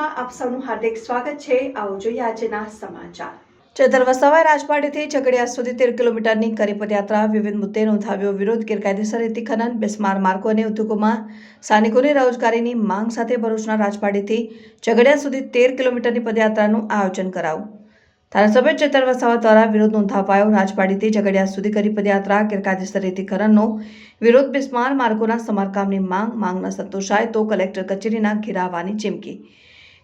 સમાચારમાં આપ સૌનું હાર્દિક સ્વાગત છે. આવો જોઈએ આજના સમાચાર. ચેતર વસાવાએ રાજપાટીથી ઝઘડિયા સુધી તેર કિલોમીટરની કરી પદયાત્રા વિવિધ મુદ્દે નોંધાવ્યો. વિરોધ ગેરકાયદેસર રીતિ ખનન, બેસ્માર માર્ગો અને ઉદ્યોગોમાં સ્થાનિકોની રોજગારીની માંગ સાથે ભરૂચના રાજપાટીથી ઝઘડિયા સુધી તેર કિલોમીટરની પદયાત્રાનું આયોજન કરાવું ધારાસભ્ય ચેતર વસાવા દ્વારા વિરોધ નોંધાવાયો. રાજપાડીથી ઝઘડિયા સુધી કરી પદયાત્રા, ગેરકાયદેસર રેતી ખનનનો વિરોધ, બિસ્માર માર્ગોના સમારકામની માંગ માંગ ન સંતોષાય તો કલેક્ટર કચેરીના ઘેરાવાની ચીમકી.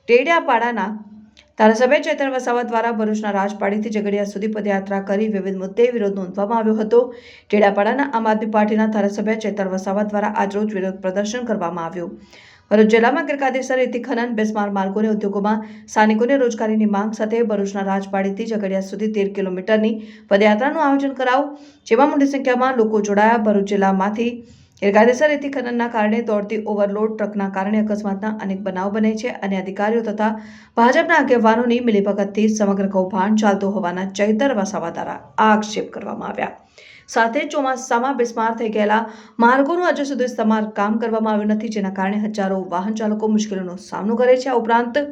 ટેડિયાપાડાના ધારાસભ્ય ચેતર વસાવા દ્વારા ભરૂચના રાજપાડીથી ઝઘડિયા સુધી પદયાત્રા કરી વિવિધ મુદ્દે વિરોધ નોંધવામાં આવ્યો હતો. ટેડાપાડાના આમ આદમી પાર્ટીના ધારાસભ્ય ચેતર વસાવા દ્વારા આજરોજ વિરોધ પ્રદર્શન કરવામાં આવ્યું. ભરૂચ જિલ્લામાં ગેરકાયદેસર રેતી ખનન, બેસ્માર માર્ગોને ઉદ્યોગોમાં સ્થાનિકોને રોજગારીની માંગ સાથે ભરૂચના રાજપાડીથી ઝઘડિયા સુધી તેર કિલોમીટરની પદયાત્રાનું આયોજન કરાવ જેમાં મોટી સંખ્યામાં લોકો જોડાયા. ભરૂચ જિલ્લામાંથી ગેરકાયદેસર રેતી ખનનના કારણે દોડતી ઓવરલોડ ટ્રકના કારણે અકસ્માતના અનેક બનાવ બને છે અને અધિકારીઓ તથા ભાજપના આગેવાનોની મિલીભગતથી સમગ્ર કૌભાંડ ચાલતું હોવાના ચૈતર વસાવા દ્વારા આક્ષેપ કરવામાં આવ્યા. સાથે ચોમાસામાં બિસ્માર થઈ ગયેલા માર્ગોનું હજુ સુધી સમારકામ કરવામાં આવ્યું નથી, જેના કારણે હજારો વાહન ચાલકો મુશ્કેલીનો સામનો કરે છે. આ ઉપરાંત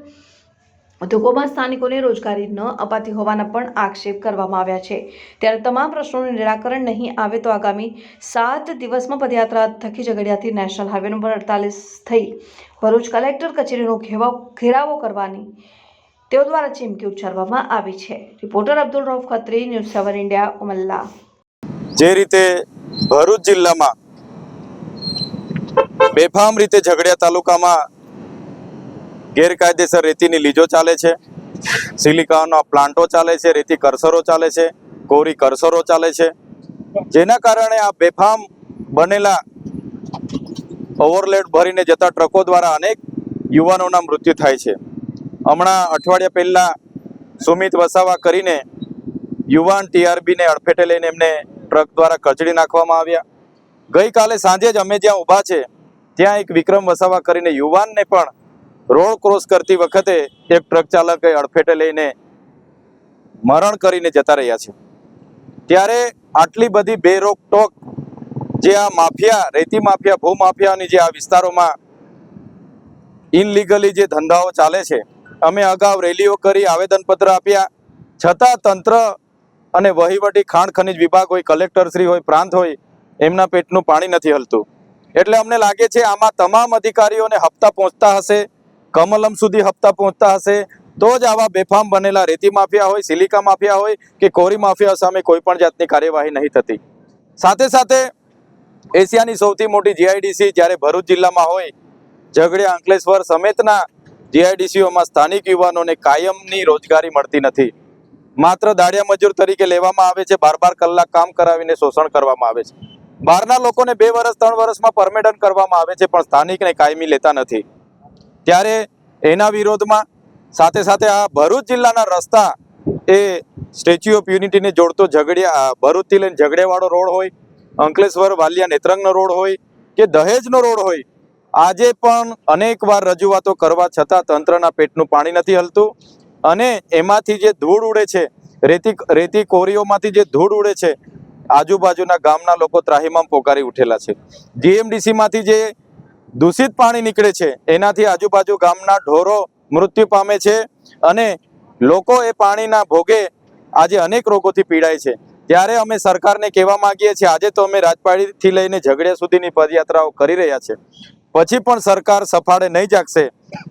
ઉદ્યોગોમાં સ્થાનિકોને રોજગારી ન અપાતી હોવાના પણ આક્ષેપ કરવામાં આવ્યા છે. ત્યારે તમામ પ્રશ્નોનું નિરાકરણ નહીં આવે તો આગામી સાત દિવસમાં પદયાત્રા થકી ઝઘડિયાથી નેશનલ હાઈવે નંબર અડતાલીસ થઈ ભરૂચ કલેક્ટર કચેરીનો ઘેરાવો કરવાની તેઓ દ્વારા ચીમકી ઉચ્ચારવામાં આવી છે. Reporter Abdul Rauf Khatri, news seven India, Umalla. જે રીતે ભરૂચ જિલ્લામાં બેફામ રીતે ઝઘડિયા તાલુકામાં ગેરકાયદેસર રેતીની લીજો ચાલે છે. સિલિકાના પ્લાન્ટો ચાલે છે, રેતી કરસરો ચાલે છે, કોરી કરસરો ચાલે છે. જેના કારણે આ બેફામ બનેલા ઓવરલેડ ભરીને જતા ટ્રકો દ્વારા અનેક યુવાનોના મૃત્યુ થાય છે. હમણાં અઠવાડિયા પહેલાં સુમિત વસાવા કરીને યુવાન ટીઆરબીને અડફેટે લઈને એમને ટ્રક દ્વારા કચડી નાખવામાં આવ્યા. ગઈકાલે સાંજે જ અમે જ્યાં ઊભા છે, ત્યાં એક વિક્રમ વસાવા કરીને યુવાનને પણ રોડ ક્રોસ કરતી વખતે એક ટ્રક ચાલકે અડફેટે લઈને મરણ કરીને જતા રહ્યા છે. ત્યારે આટલી બધી બેરોકટોક જે આ માફિયા, રેતી માફિયા, ભૂ માફિયાની જે આ વિસ્તારોમાં ઇનલીગલી જે ધંધાઓ ચાલે છે, અમે અગાઉ રેલીઓ કરી, આવેદનપત્ર આપ્યા. છતાં તંત્ર અને વહીવટી, ખાણ ખનિજ વિભાગ હોય કલેક્ટરશ્રી હોય, પ્રાંત હોય, એમના પેટનું પાણી નથી હલતું. એટલે અમને લાગે છે આમાં તમામ અધિકારીઓને હપ્તા પહોંચતા હશે. કમલમ સુધી હપ્તા પહોંચતા હશે, તો જ આવા બેફામ બનેલા રેતી માફિયા હોય, સિલિકા માફિયા હોય કે કોરી માફિયા સામે કોઈ પણ જાતની કાર્યવાહી નહીં થતી. સાથે સાથે એશિયાની સૌથી મોટી જીઆઈડીસી જ્યારે ભરૂચ જિલ્લામાં હોય, ઝઘડિયા, અંકલેશ્વર સમેતના જીઆઈડીસીઓમાં સ્થાનિક યુવાનોને કાયમની રોજગારી મળતી નથી. માત્ર દાડિયા મજૂર તરીકે લેવામાં આવે છે, બાર બાર કલાક કામ કરાવીને શોષણ કરવામાં આવે છે. બહારના લોકોને બે વર્ષ ત્રણ વર્ષમાં પરમેડન કરવામાં આવે છે, પણ સ્થાનિકને કાયમી લેતા નથી. ત્યારે એના વિરોધમાં સાથે સાથે આ ભરૂચ જિલ્લાના રસ્તા એ સ્ટેચ્યુ ઓફ યુનિટીને જોડતો ઝઘડિયા ભરૂચથી લઈને ઝઘડિયાવાળો રોડ હોય, અંકલેશ્વર, વાલિયા નેત્રંગનો રોડ હોય કે દહેજનો રોડ હોય, આજે પણ અનેકવાર રજૂઆતો કરવા છતાં તંત્રના પેટનું પાણી નથી હલતું અને એમાંથી જે ધૂળ ઉડે છે, રેતી રેતી કોરીઓમાંથી જે ધૂળ ઉડે છે, આજુબાજુના ગામના લોકો ત્રાહીમામ પોકારી ઉઠેલા છે. જીએમડીસીમાંથી જે દૂષિત પાણી નીકળે છે. એનાથી આજુબાજુ ગામના ઢોરો મૃત્યુ પામે છે અને લોકો એ પાણીના ભોગે આજે અનેક રોગોથી પીડાય છે. ત્યારે અમે સરકારને કહેવા માંગીએ છીએ, આજે તો અમે રાજપાડીથી લઈને ઝઘડિયા સુધીની પદયાત્રાઓ કરી રહ્યા છે. પછી પણ સરકાર સફાળે નહીં જાગશે.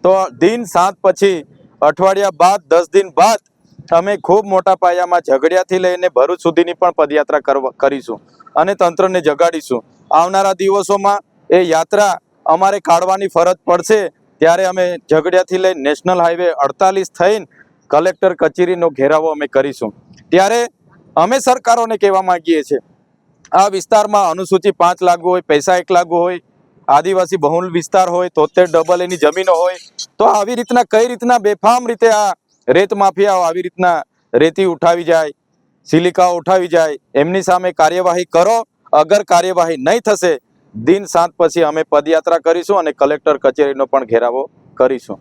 તો દિન સાત પછી, અઠવાડિયા બાદ, દસ દિન બાદ અમે ખૂબ મોટા પાયામાં ઝઘડિયાથી લઈને ભરૂચ સુધીની પણ પદયાત્રા કરીશું અને તંત્રને જગાડીશું. આવનારા દિવસોમાં એ યાત્રા અમારે કાઢવાની ફરજ પડશે, ત્યારે અમે ઝઘડિયાથી લઈને નેશનલ હાઈવે અડતાલીસ થઈને કલેક્ટર કચેરીનો ઘેરાવો અમે કરીશું. ત્યારે અમે સરકારોને કહેવા માંગીએ છીએ, આ વિસ્તારમાં અનુસૂચિ પાંચ લાગુ હોય, પૈસા એક લાગુ હોય, આદિવાસી બહુલ વિસ્તાર હોય, તોતેર ડબલ એની જમીનો હોય, તો આવી રીતના કઈ રીતના બેફામ રીતે આ રેત માફિયાઓ આવી રીતના રેતી ઉઠાવી જાય, સિલિકાઓ ઉઠાવી જાય, એમની સામે કાર્યવાહી કરો, અગર કાર્યવાહી નહીં થશે દિન સાત પછી અમે પદયાત્રા કરીશું અને કલેક્ટર કચેરીનો પણ ઘેરાવો કરીશું.